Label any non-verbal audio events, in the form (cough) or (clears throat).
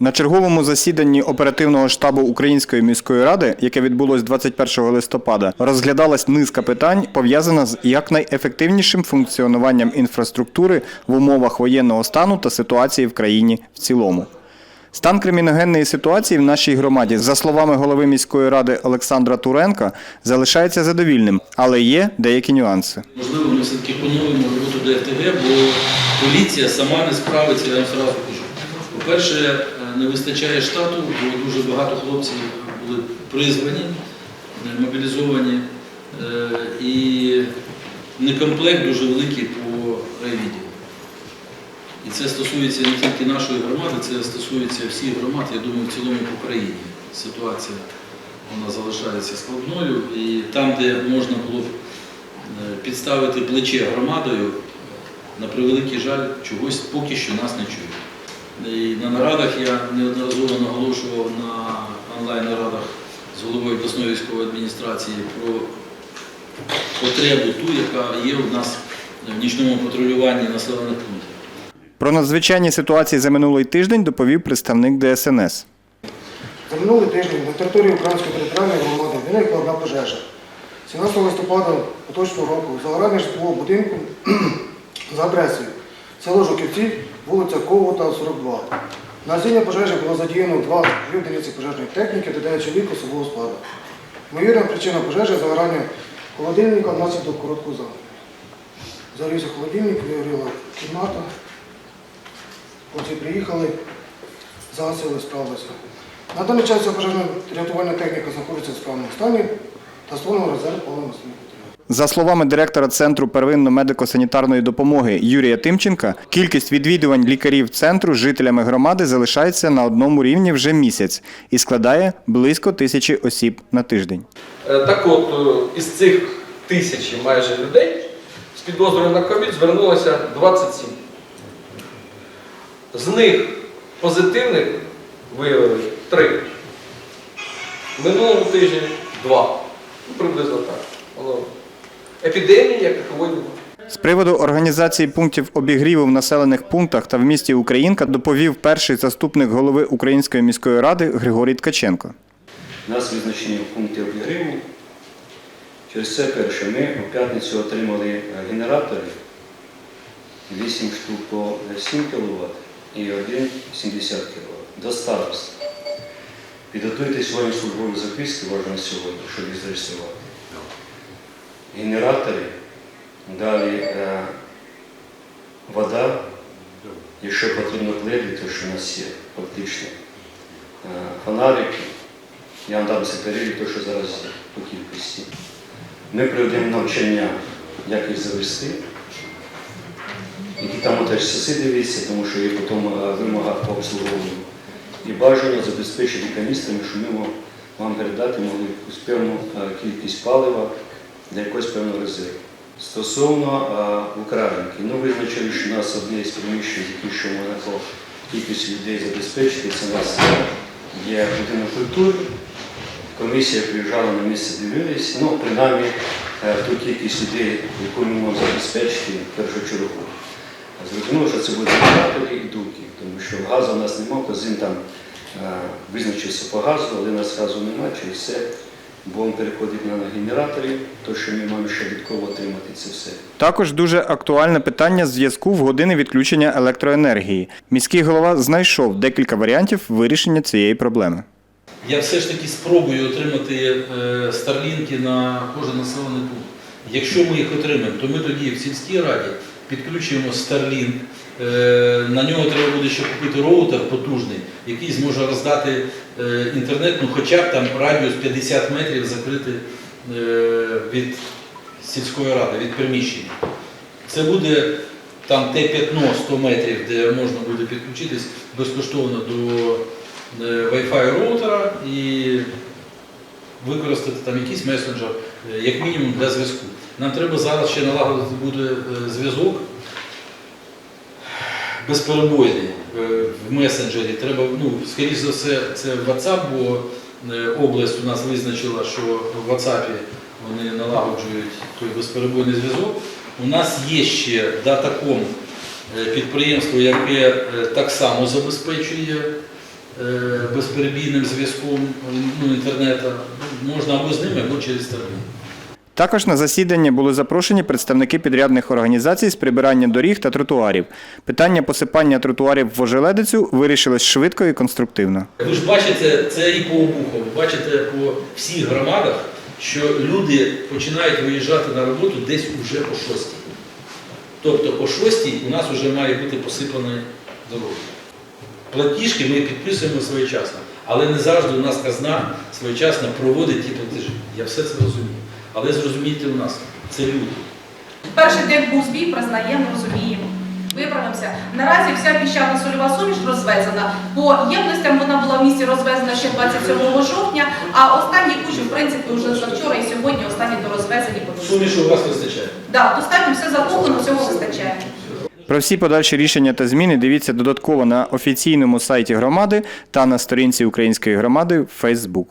На черговому засіданні оперативного штабу Української міської ради, яке відбулось 21 листопада, розглядалась низка питань, пов'язана з якнайефективнішим функціонуванням інфраструктури в умовах воєнного стану та ситуації в країні в цілому. Стан криміногенної ситуації в нашій громаді, за словами голови міської ради Олександра Туренка, залишається задовільним, але є деякі нюанси. Можливо, ми все-таки поновимо роботу ДФТГ, бо поліція сама не справиться, я вам зразу кажу. По-перше, не вистачає штату, бо дуже багато хлопців були призвані, е, мобілізовані, е, і некомплект дуже великий по райвідділу. І це стосується не тільки нашої громади, це стосується всіх громад, я думаю, в цілому по країні. Ситуація вона залишається складною. І там, де можна було б е, підставити плече громадою, на превеликий жаль, чогось поки що нас не чують. І на нарадах я неодноразово наголошував на онлайн-нарадах з головою обласної військової адміністрації про потребу ту, яка є у нас в нічному патрулюванні населених пунктів. Про надзвичайні ситуації за минулий тиждень доповів представник ДСНС. За минулий тиждень на території Української територіальної громади виникла одна пожежа. 17 листопада поточного року загорання житлового будинку (clears throat) за адресою село Жуківці, вулиця Ковота, 42. На гасіння пожежі було задіяно два одиниці пожежної техніки та 9 чоловік особового складу. Ймовірна причина пожежі загорання холодильника внаслідок короткого замку. Загорівся холодильник, вигоріла кімната. Хлопці приїхали, загасили, справилися. На даний час пожежна рятувальна техніка знаходиться в справному стані та створено резерв паливно матеріалів. За словами директора Центру первинно-медико-санітарної допомоги Юрія Тимченка, кількість відвідувань лікарів центру жителями громади залишається на одному рівні вже місяць і складає близько тисячі осіб на тиждень. Е, Так от, е, із цих тисячі майже людей з підозрою на ковід звернулося 27. З них позитивних виявили 3. Минулому тижні 2. Ну, приблизно так. Епідемії, як такової немає. З приводу організації пунктів обігріву в населених пунктах та в місті Українка доповів перший заступник голови Української міської ради Григорій Ткаченко. У нас визначені пункти обігріву. Через це перше, ми у п'ятницю отримали генератори 8 штук по 7 кВт і один 70 кВт. До старост. Підготуйте свої службові записки, можна сьогодні, щоб їх зареєструвати. Генератори, далі е, вода, якщо потрібно пледи, то що у нас є фактично. Е, фонарики, я вам дам це то що зараз є по кількості. Ми проведемо навчання, як їх завести, які там теж часи дивіться, тому що є потім е, вимога по обслуговуванню. І бажано забезпечити каністрами, щоб ми вам передати могли певну кількість палива для якогось певного резерву. Стосовно е, Українки, ну визначили, що у нас одне з приміщень, які що можна по кількості людей забезпечити, це у нас є будинок культури. Комісія приїжджала на місце, дивились, ну, принаймні е, ту кількість людей, яку ми можемо забезпечити першочергово. Зрозуміло, що це будуть генератори і дуки, тому що газу у нас немає, козин там е, визначився по газу, але у нас газу немає, через це будемо переходити на генератори, то що ми маємо ще додатково отримати це все. Також дуже актуальне питання зв'язку в години відключення електроенергії. Міський голова знайшов декілька варіантів вирішення цієї проблеми. Я все ж таки спробую отримати е, старлінки на кожен населений пункт. Якщо ми їх отримаємо, то ми тоді в сільській раді підключуємо Starlink. Е, На нього треба буде ще купити роутер потужний, який зможе роздати е, інтернет, ну хоча б там радіус 50 метрів закрити е, від сільської ради, від приміщення. Це буде там те п'ятно 100 метрів, де можна буде підключитись безкоштовно до Wi-Fi роутера і використати там якийсь месенджер, як мінімум для зв'язку. Нам треба зараз ще налагодити буде зв'язок безперебойний е, в месенджері. Треба, ну, скоріш за все, це WhatsApp, бо е, область у нас визначила, що в WhatsApp вони налагоджують той безперебойний зв'язок. У нас є ще Датаком е, підприємство, яке так само забезпечує безперебійним зв'язком ну, інтернету. Можна або з ними, або через термін. Також на засідання були запрошені представники підрядних організацій з прибирання доріг та тротуарів. Питання посипання тротуарів в Ожеледицю вирішилось швидко і конструктивно. Ви ж бачите, це і по Обухову, бачите по всіх громадах, що люди починають виїжджати на роботу десь уже о 6. Тобто о 6 у нас вже має бути посипана дорога. Платіжки ми підписуємо своєчасно, але не завжди у нас казна своєчасно проводить ті платежі. Я все це розумію. Але зрозумійте у нас, це люди. Перший день був збій, признаємо, розуміємо. Виправимося. Наразі вся піщана сольова суміш розвезена. По ємностям вона була в місті розвезена ще 27 жовтня, а останні кучі, в принципі, вже завчора і сьогодні останні дорозвезені по місту. Сумішу у вас вистачає. Так, достатньо все закуплено, всього вистачає. Про всі подальші рішення та зміни дивіться додатково на офіційному сайті громади та на сторінці української громади в Facebook.